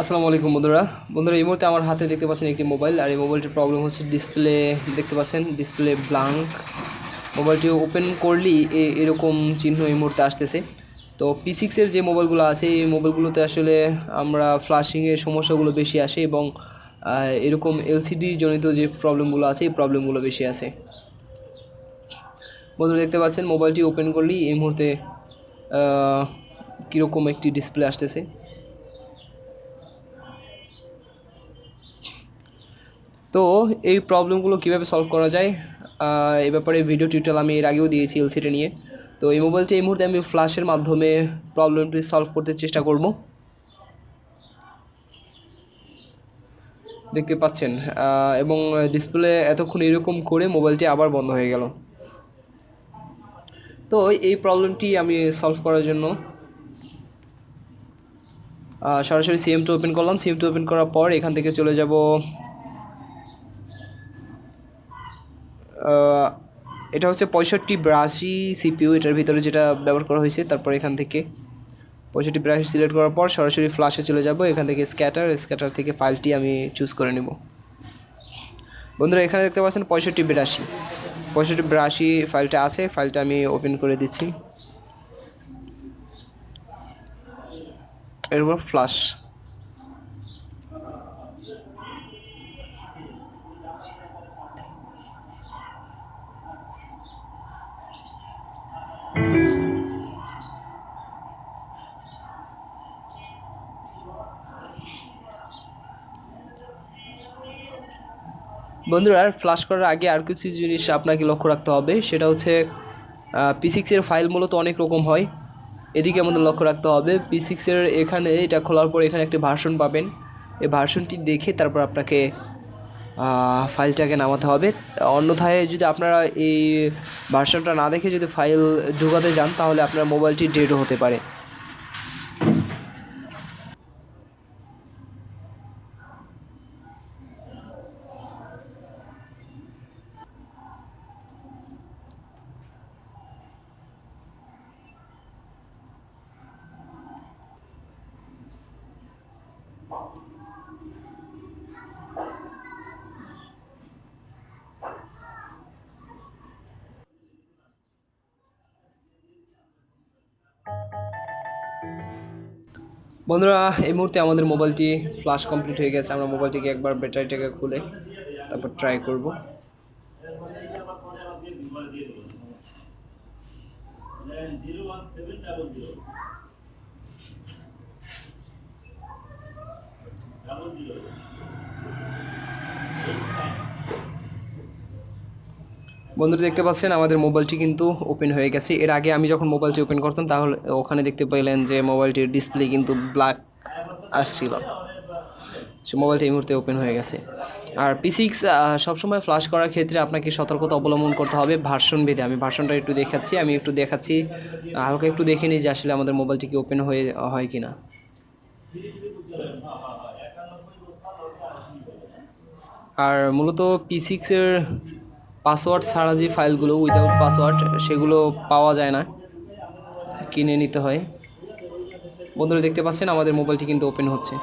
আসসালামু আলাইকুম বন্ধুরা। বন্ধুরা, এই মুহূর্তে আমার হাতে দেখতে পাচ্ছেন একটি মোবাইল, আর এই মোবাইলটির প্রবলেম হচ্ছে ডিসপ্লে দেখতে পাচ্ছেন ডিসপ্লে ব্লাঙ্ক মোবাইলটি ওপেন করলেই এরকম চিহ্ন এই মুহূর্তে আসতেছে। তো পি সিক্সের যে মোবাইলগুলো আছে, এই মোবাইলগুলোতে আসলে আমরা ফ্লাশিংয়ের সমস্যাগুলো বেশি আসে এবং এরকম এলসিডি জনিত যে প্রবলেমগুলো আছে, এই প্রবলেমগুলো বেশি আসে। বন্ধুরা, দেখতে পাচ্ছেন, মোবাইলটি ওপেন করলেই এই মুহূর্তে কীরকম একটি ডিসপ্লে আসতেছে। তো এই প্রবলেমগুলো কীভাবে সলভ করা যায়? এ ব্যাপারে ভিডিও টিউটোরিয়াল আমি এর আগেও দিয়েছি এলসিটা নিয়ে। তো এই মোবাইলটি এই মুহূর্তে আমি ফ্ল্যাশের মাধ্যমে প্রবলেমটি সলভ করতে চেষ্টা করব। দেখতে পাচ্ছেন এবং ডিসপ্লে এতক্ষণ এরকম করে মোবাইলটি আবার বন্ধ হয়ে গেল। তো এই প্রবলেমটি আমি সলভ করার জন্য সরাসরি সিএমটা ওপেন করলাম। সিএমটা ওপেন করার পর এখান থেকে চলে যাব এটা হচ্ছে পঁয়ষট্টি ব্রাশি সিপিউ এটার ভিতরে যেটা ব্যবহার করা হয়েছে, তারপর এখান থেকে পঁয়ষট্টি বিরাশি সিলেক্ট করার পর সরাসরি ফ্লাশে চলে যাব, এখান থেকে স্ক্যাটার স্ক্যাটার থেকে ফাইলটি আমি চুজ করে নেব। বন্ধুরা, এখানে দেখতে পাচ্ছেন পঁয়ষট্টি বিরাশি। পঁয়ষট্টি বিরাশি ফাইলটা আছে ফাইলটা আমি ওপেন করে দিচ্ছি। এরপর ফ্লাশ বন্ধুরা ফ্লাশ করার আগে আর কিছু জিনিস আপনাকে লক্ষ্য রাখতে হবে। সেটা হচ্ছে পি সিক্সের ফাইল মূলত অনেক রকম হয়। এদিকে আমাদের লক্ষ্য রাখতে হবে পি সিক্সের এখানে এটা খোলার পর এখানে একটি ভার্সন পাবেন। এই ভার্সনটি দেখে তারপর আপনাকে ফাইলটাকে নামাতে হবে। অন্যথায় যদি আপনারা এই ভার্সনটা না দেখে যদি ফাইল ঢোকাতে যান, তাহলে আপনার মোবাইলটি ডেডও হতে পারে। বন্ধুরা, এই মুহূর্তে আমাদের মোবাইলটি ফ্লাশ কমপ্লিট হয়ে গেছে। আমরা মোবাইলটিকে একবার ব্যাটারিটাকে খুলে তারপর ট্রাই করব। বন্ধুরা দেখতে পাচ্ছেন, আমাদের মোবাইলটি কিন্তু ওপেন হয়ে গেছে। এর আগে আমি যখন মোবাইলটি ওপেন করতাম, তাহলে ওখানে দেখতে পেলেন যে মোবাইলটির ডিসপ্লে কিন্তু ব্ল্যাক আসছিল। সে মোবাইলটি এই মুহূর্তে ওপেন হয়ে গেছে। আর পি সিক্স সবসময় ফ্লাশ করার ক্ষেত্রে আপনাকে সতর্কতা অবলম্বন করতে হবে ভার্সন ভেদে। আমি ভার্সনটা একটু দেখাচ্ছি, আমি একটু দেখাচ্ছি, হালকা একটু দেখে নিই যে আসলে আমাদের মোবাইলটি কি ওপেন হয়ে, হয় কি না আর মূলত পি সিক্সের পাসওয়ার্ড ছাড়া যে ফাইলগুলো উইদাউট পাসওয়ার্ড সেগুলো পাওয়া যায় না। কিনে নিতে হয়। বন্ধুরা দেখতে পাচ্ছেন, আমাদের মোবাইলটি কিন্তু ওপেন হচ্ছে।